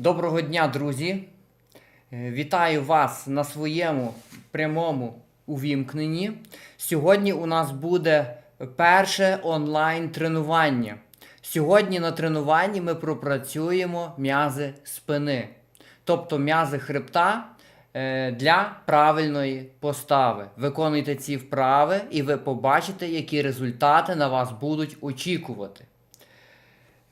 Доброго дня, друзі! Е, Вітаю вас на своєму прямому увімкненні. Сьогодні у нас буде перше онлайн тренування. Сьогодні на тренуванні ми пропрацюємо м'язи спини, тобто м'язи хребта е, для правильної постави. Виконуйте ці вправи, і ви побачите, які результати на вас будуть очікувати.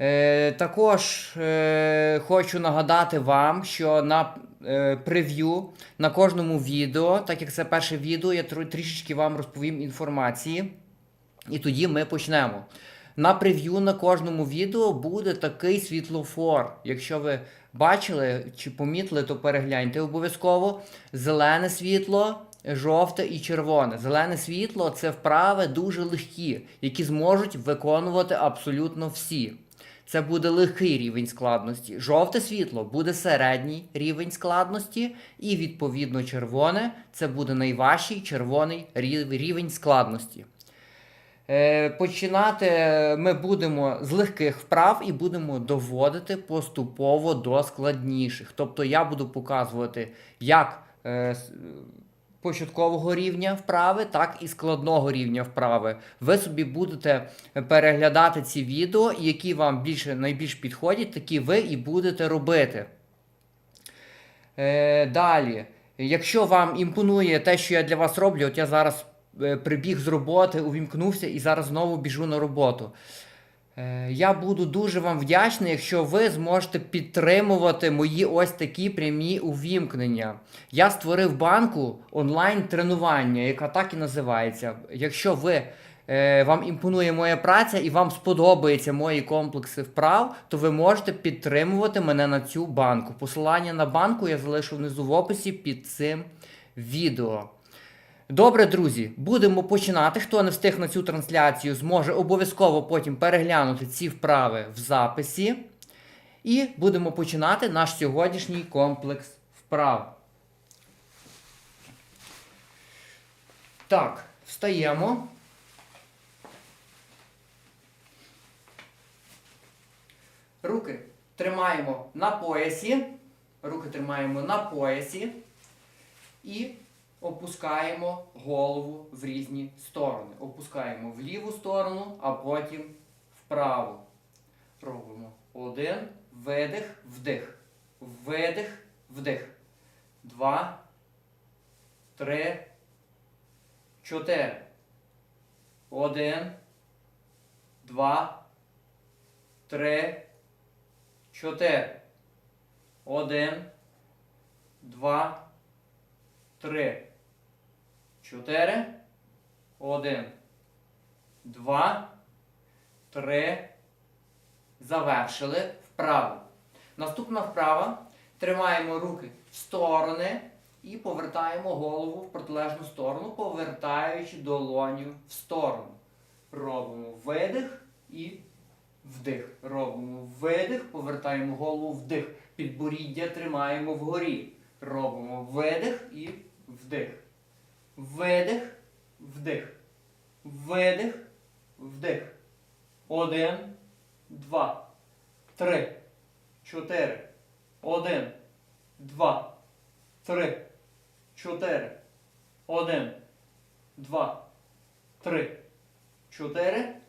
Е, також е, хочу нагадати вам, що на е, прев'ю на кожному відео, так як це перше відео, я трішечки вам розповім інформації. І тоді ми почнемо. На прев'ю на кожному відео буде такий світлофор. Якщо ви бачили чи помітили, то перегляньте обов'язково. Зелене світло, жовте і червоне. Зелене світло це вправи дуже легкі, які зможуть виконувати абсолютно всі. Це буде легкий рівень складності. Жовте світло буде середній рівень складності, і відповідно червоне це буде найважчий червоний рівень складності. Е, Починати ми будемо з легких вправ і будемо доводити поступово до складніших. Тобто я буду показувати як е, початкового рівня вправи, так і складного рівня вправи. Ви собі будете переглядати ці відео, які вам більше найбільш підходять, такі ви і будете робити. Е, далі, якщо вам імпонує те, що я для вас роблю, от я зараз е, прибіг з роботи, увімкнувся і зараз знову біжу на роботу. Е, Я буду дуже вам вдячний, якщо ви зможете підтримувати мої ось такі прямі увімкнення. Я створив банку онлайн-тренування, яка так і називається. Якщо ви, е, вам імпонує моя праця і вам сподобаються мої комплекси вправ, то ви можете підтримувати мене на цю банку. Посилання на банку я залишу внизу в описі під цим відео. Добре, друзі, будемо починати. Хто не встиг на цю трансляцію, зможе обов'язково потім переглянути ці вправи в записі. І будемо починати наш сьогоднішній комплекс вправ. Так, встаємо. Руки тримаємо на поясі. Руки тримаємо на поясі. І опускаємо голову в різні сторони. Опускаємо в ліву сторону, а потім вправу. Робимо один, видих, вдих. Видих, вдих. Два, три, чотири. Один, два, три, чотири. Один, два, три, чотири, один, два, три. Завершили вправу. Наступна вправа. Тримаємо руки в сторони і повертаємо голову в протилежну сторону, повертаючи долоню в сторону. Робимо видих і вдих. Робимо видих, повертаємо голову вдих. Підборіддя тримаємо вгорі. Робимо видих і вдих. Видих, вдих. Видих, вдих. Один, два, три, чотири. Один, два, три, чотири. Один, два, три, чотири.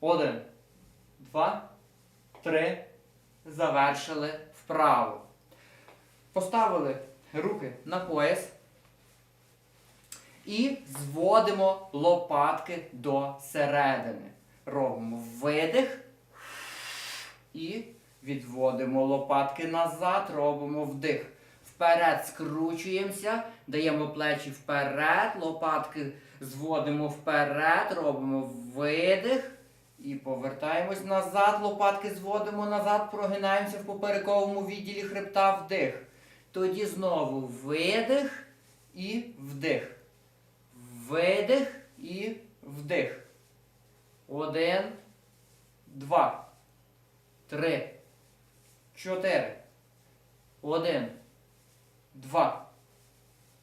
Один, два, три. Завершили вправу. Поставили руки на пояс і зводимо лопатки до середини. Робимо видих і відводимо лопатки назад, робимо вдих. Вперед скручуємося, даємо плечі вперед, лопатки зводимо вперед, робимо видих. І повертаємось назад, лопатки зводимо назад, прогинаємося в поперековому відділі хребта вдих. Тоді знову видих і вдих. Видих і вдих. Один, два, три, чотири. Один, два,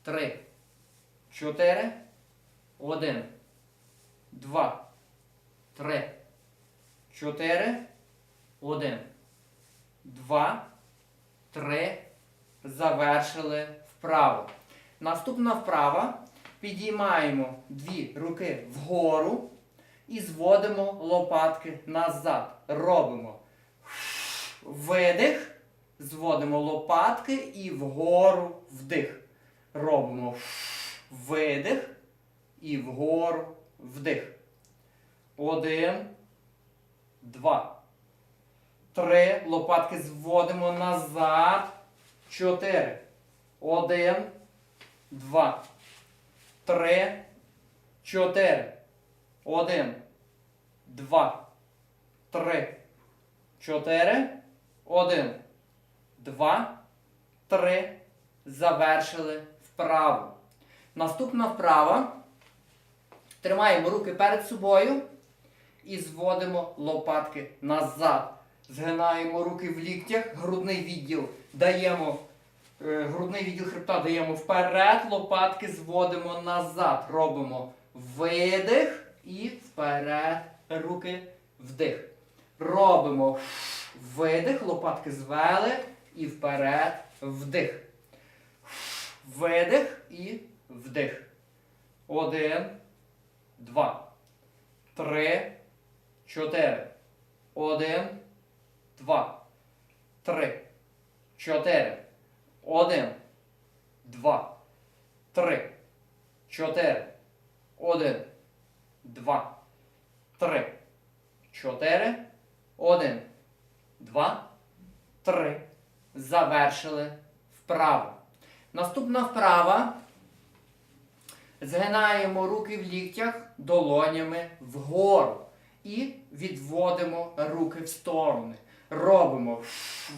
три, чотири. Один, два, три, чотири. Один, два, Три. Завершили вправо. Наступна вправа. Підіймаємо дві руки вгору і зводимо лопатки назад. Робимо видих. Зводимо лопатки і вгору вдих. Робимо видих і вгору вдих. Один. Два. Три. Лопатки зводимо назад. Чотири. Один. Два. Три. Чотири. Один. Два. Три. Чотири. Один. Два. Три. Завершили вправо. Наступна вправа. Тримаємо руки перед собою і зводимо лопатки назад. Згинаємо руки в ліктях, грудний відділ даємо, грудний відділ хребта даємо вперед, лопатки зводимо назад. Робимо видих і вперед, руки вдих. Робимо видих, лопатки звели і вперед, вдих. Видих і вдих. Один, два, три, чотири. Один, два, три, чотири. Один, два, три, чотири. Один, два, три, чотири. Один, два, три. Завершили вправо. Наступна вправа. Згинаємо руки в ліктях долонями вгору. І відводимо руки в сторони. Робимо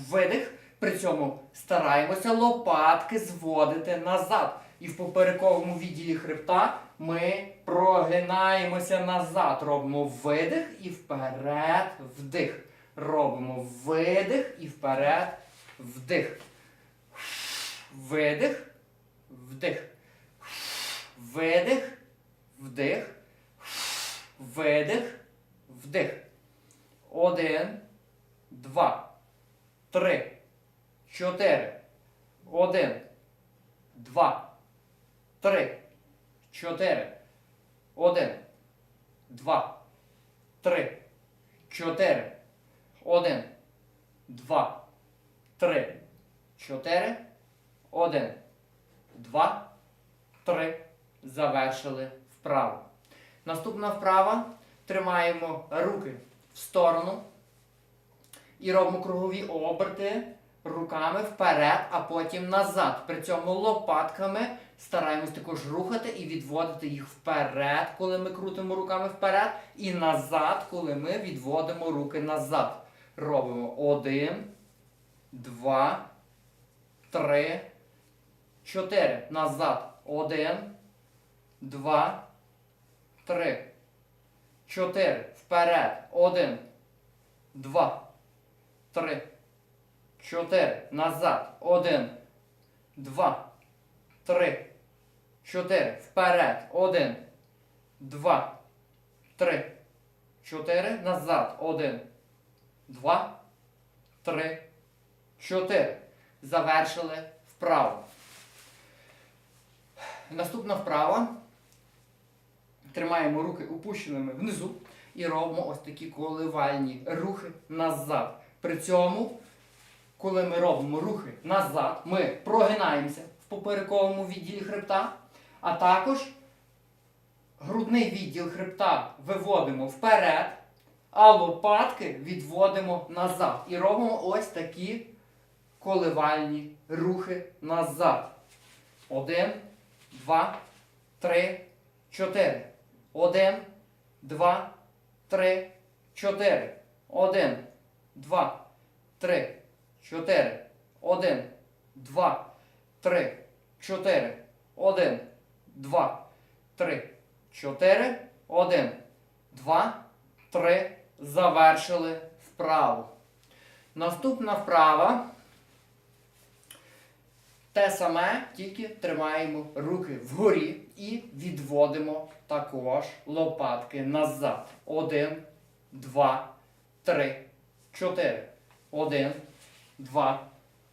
видих. При цьому стараємося лопатки зводити назад. І в поперековому відділі хребта ми прогинаємося назад. Робимо видих і вперед вдих. Робимо видих і вперед вдих. Видих, вдих. Видих, вдих. Видих, вдих. Один, два, три, чотири. Один, два, три, чотири. Один, два, три, чотири. Один, два, три, чотири. Один, два, три. Завершили вправо. Наступна вправа. Тримаємо руки в сторону і робимо кругові оберти руками вперед, а потім назад. При цьому лопатками стараємось також рухати і відводити їх вперед, коли ми крутимо руками вперед, і назад, коли ми відводимо руки назад. Робимо один, два, три, чотири. Назад. Один, два, три. Чотири. Вперед. Один. Два. Три. Чотири. Назад. Один. Два. Три. Чотири. Вперед. Один. Два. Три. Чотири. Назад. Один. Два. Три. Чотири. Завершили вправо. Наступна вправа. Тримаємо руки опущеними внизу і робимо ось такі коливальні рухи назад. При цьому, коли ми робимо рухи назад, ми прогинаємося в поперековому відділі хребта, а також грудний відділ хребта виводимо вперед, а лопатки відводимо назад. І робимо ось такі коливальні рухи назад. Один, два, три, чотири. Один, два, три, чотири. Один, два, три, чотири. Один, два, три, чотири. Один, два, три, чотири. Один, два, три. Завершили вправу. Наступна вправа. Те саме, тільки тримаємо руки вгорі і відводимо також лопатки назад. Один, два, три, чотири. Один, два,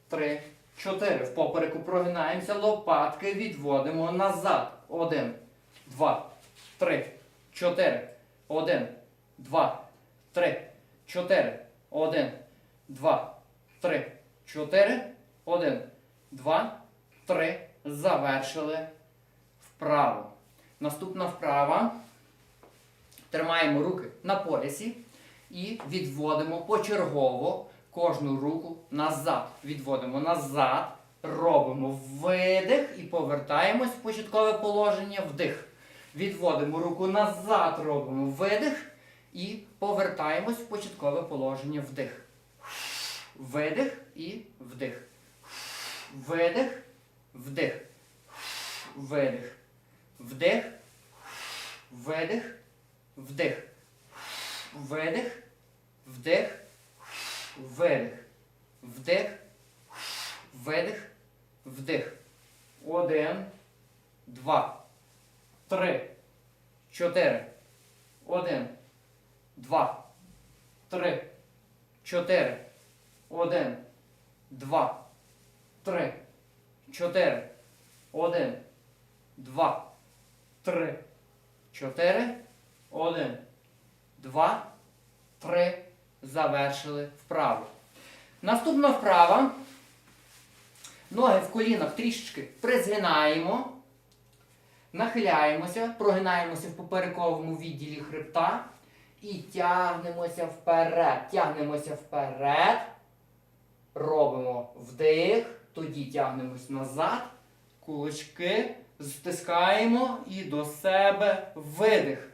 три, чотири. В попереку прогинаємося, лопатки відводимо назад. Один, два, три, чотири. Один, два, три, чотири. Один, два, три, чотири. Один, два, три. Завершили вправо. Наступна вправа. Тримаємо руки на поясі і відводимо почергово кожну руку назад. Відводимо назад, робимо видих і повертаємось в початкове положення вдих. Відводимо руку назад, робимо видих і повертаємось в початкове положення вдих. Видих і вдих. Видих, вдих. Видих. Вдих. Видих. Вдих. Видих. Вдих. Видих. Вдих. Видих. Вдих. Один. Два. Три. Чотири. Один. Два. Три. Чотири. Один. Два. Три. Чотири. Один. Два. Три. Чотири. Один. Два. Три. Завершили вправу. Наступна вправа. Ноги в колінах трішечки призгинаємо. Нахиляємося, прогинаємося в поперековому відділі хребта і тягнемося вперед. Тягнемося вперед. Робимо вдих, тоді тягнемось назад. Кулачки стискаємо і до себе видих.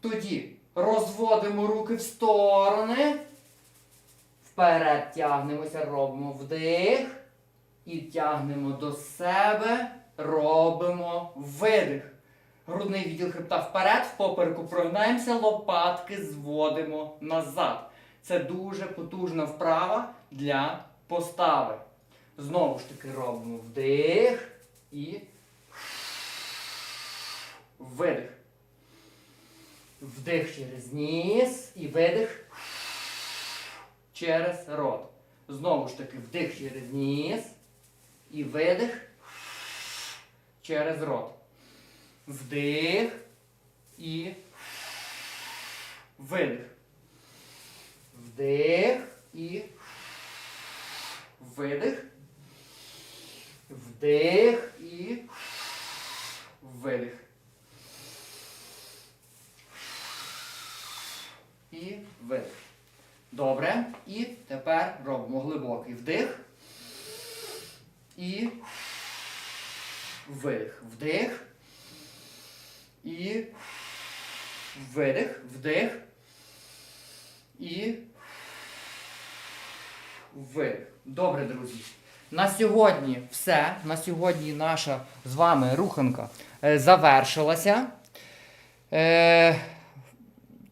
Тоді розводимо руки в сторони. Вперед тягнемося, робимо вдих. І тягнемо до себе, робимо видих. Грудний відділ хребта вперед, в попереку прогинаємося, лопатки зводимо назад. Це дуже потужна вправа для постави. Знову ж таки робимо вдих і видих. Вдих через ніс і видих через рот. Знову ж таки вдих через ніс і видих через рот. Вдих і видих. Вдих і видих. Вдих і видих. І видих. Добре. І тепер робимо глибокий вдих. І видих. Вдих. І видих. Вдих. І видих. Добре, друзі. На сьогодні все. На сьогодні наша з вами руханка е, завершилася. Е,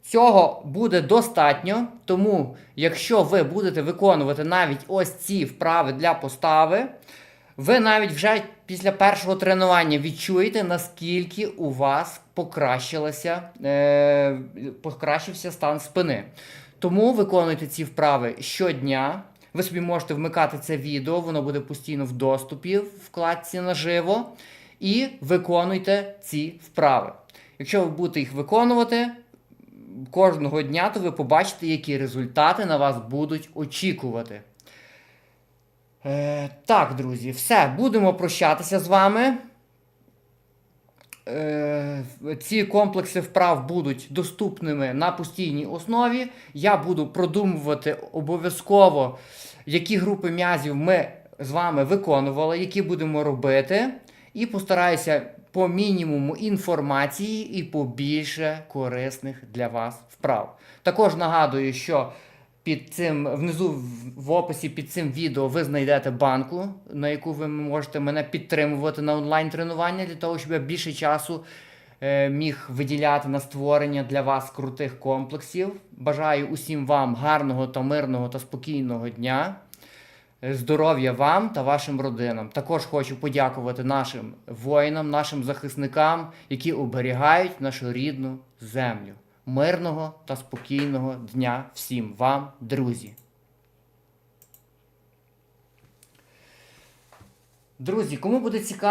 Цього буде достатньо, тому якщо ви будете виконувати навіть ось ці вправи для постави, ви навіть вже після першого тренування відчуєте, наскільки у вас покращилося, е, покращився стан спини. Тому виконуйте ці вправи щодня. Ви собі можете вмикати це відео, воно буде постійно в доступі в вкладці наживо. І виконуйте ці вправи. Якщо ви будете їх виконувати, кожного дня, то ви побачите, які результати на вас будуть очікувати. Е, так, друзі, все, будемо прощатися з вами. Е, ці комплекси вправ будуть доступними на постійній основі. Я буду продумувати обов'язково, які групи м'язів ми з вами виконували, які будемо робити. І постараюся по мінімуму інформації і побільше корисних для вас вправ. Також нагадую, що під цим внизу в- описі під цим відео ви знайдете банку, на яку ви можете мене підтримувати на онлайн-тренування, для того, щоб я більше часу е, міг виділяти на створення для вас крутих комплексів. Бажаю усім вам гарного та мирного та спокійного дня. Е, Здоров'я вам та вашим родинам. Також хочу подякувати нашим воїнам, нашим захисникам, які оберігають нашу рідну землю мирного та спокійного дня всім вам, друзі. Друзі, кому буде цікаво.